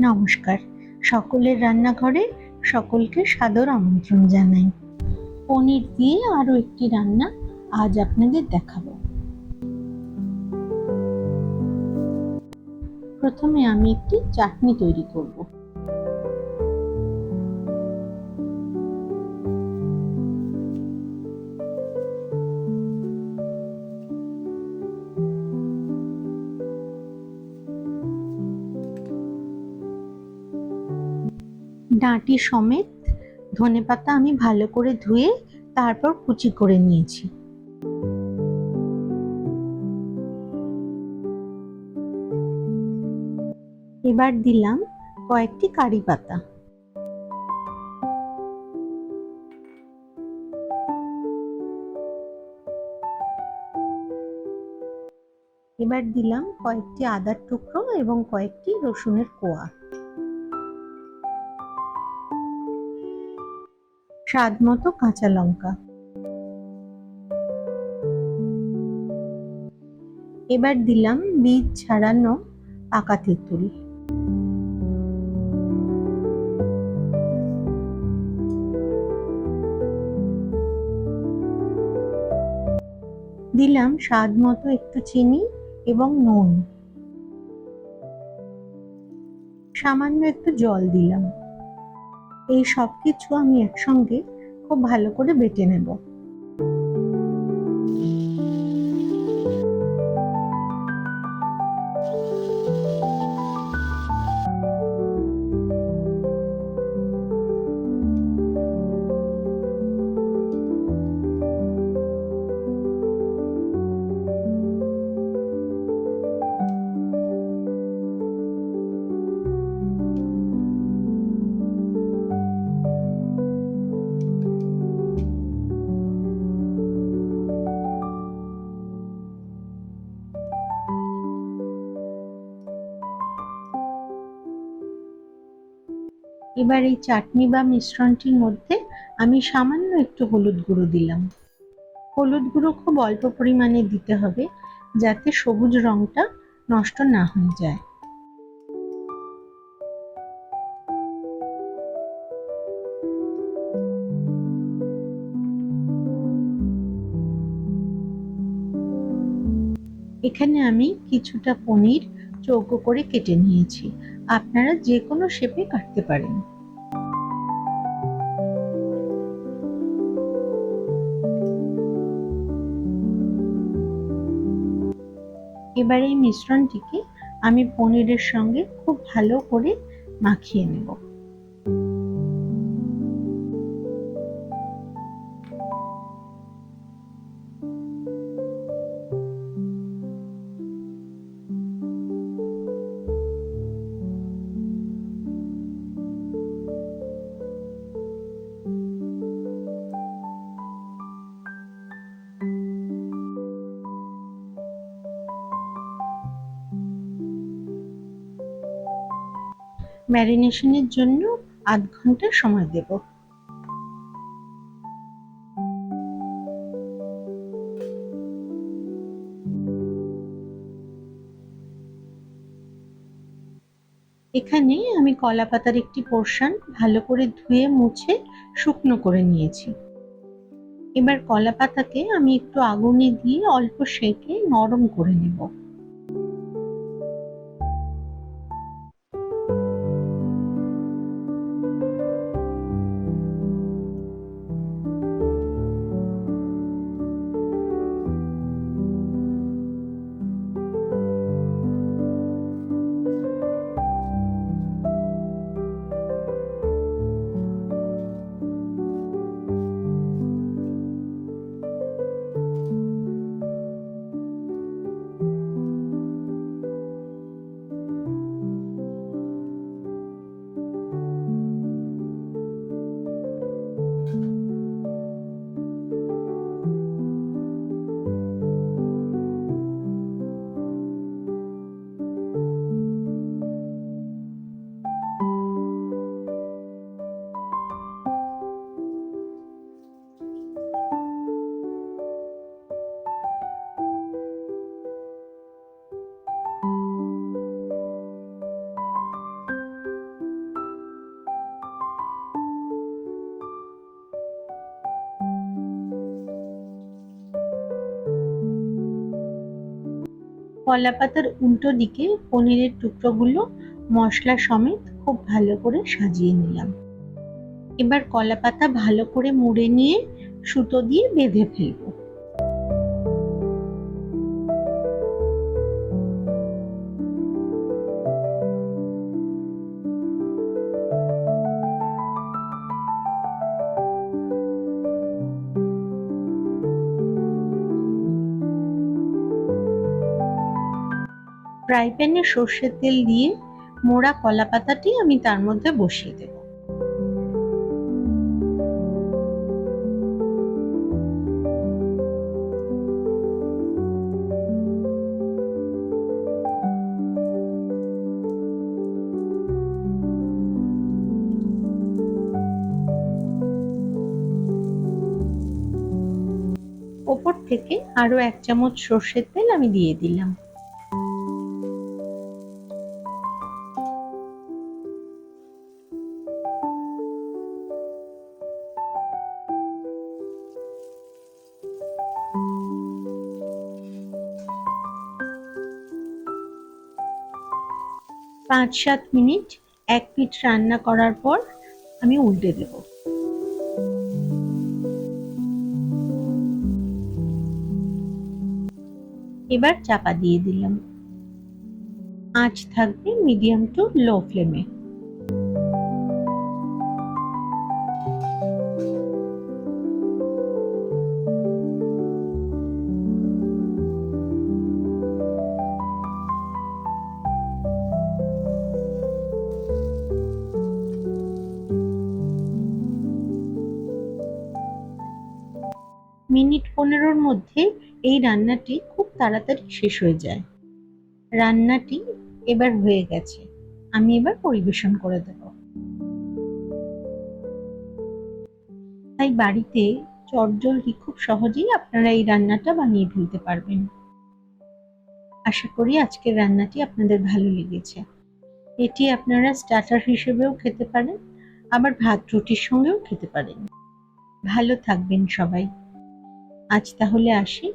নমস্কার। সকলের রান্নাঘরে সকলকে সাদর আমন্ত্রণ জানাই। পনির দিয়ে আরও একটি রান্না আজ আপনাদের দেখাবো। প্রথমে আমি একটি চাটনি তৈরি করব। ডাঁটি সমেত ধনেপাতা আমি ভালো করে ধুয়ে তারপর কুচি করে নিয়েছি। এবার দিলাম কয়েকটি কারি পাতা। এবার দিলাম কয়েকটি আদার টুকরো এবং কয়েকটি রসুনের কোয়া। স্বাদ মতো কাঁচা লঙ্কা। এবার দিলাম বীজ ছাড়ানো পাকা তেঁতুল। দিলাম স্বাদ মতো একটু চিনি এবং নুন। সামান্য একটু জল দিলাম। এই সব কিছু আমি একসঙ্গে খুব ভালো করে বেটে নেব। এবার এই চাটনি বা মিশ্রণটির মধ্যে আমি সামান্য একটু হলুদ গুঁড়ো দিলাম। হলুদ গুঁড়ো খুব অল্প পরিমাণে দিতে হবে যাতে সবুজ রংটা নষ্ট না হয়ে যায়। এখানে আমি কিছুটা পনির চৌকো করে কেটে নিয়েছি। আপনারা যে কোনো শেপে কাটতে পারেন। এবার এই মিশ্রণটিকে আমি পনিরের সঙ্গে খুব ভালো করে মাখিয়ে নেব। ম্যারিনেশনের জন্য আধ ঘণ্টা সময় দেব। এখানে আমি কলা পাতার একটি পোর্শন ভালো করে ধুয়ে মুছে শুকনো করে নিয়েছি। এবার কলা পাতাকে আমি একটু আগুনে দিয়ে অল্প সেঁকে নরম করে নেব। কলা পাতার উল্টো দিকে পনিরের টুকরোগুলো মশলা সমেত খুব ভালো করে সাজিয়ে নিলাম। এবার কলা পাতা ভালো করে মুড়ে নিয়ে সুতো দিয়ে বেঁধে ফেলব। ফ্রাই প্যানে সর্ষের তেল দিয়ে মোড়া কলা পাতাটি আমি তার মধ্যে বসিয়ে দেব। ওপর থেকে আরও এক চামচ সর্ষের তেল আমি দিয়ে দিলাম। পাঁচ সাত মিনিট এক পিঠ রান্না করার পর আমি উল্টে দেব। এবার চাপা দিয়ে দিলাম। আঁচ থাকবে মিডিয়াম টু লো ফ্লেমে। মিনিট পনেরোর মধ্যে এই রান্নাটি খুব তাড়াতাড়ি শেষ হয়ে যায়। রান্নাটি এবার হয়ে গেছে। আমি এবার পরিবেশন করে দেব। তাই বাড়িতে চটজলদি খুব সহজেই আপনারা এই রান্নাটা বানিয়ে ফেলতে পারবেন। আশা করি আজকের রান্নাটি আপনাদের ভালো লেগেছে। এটি আপনারা স্টার্টার হিসেবেও খেতে পারেন, আবার ভাত রুটির সঙ্গেও খেতে পারেন। ভালো থাকবেন সবাই। আজ তাহলে আসি।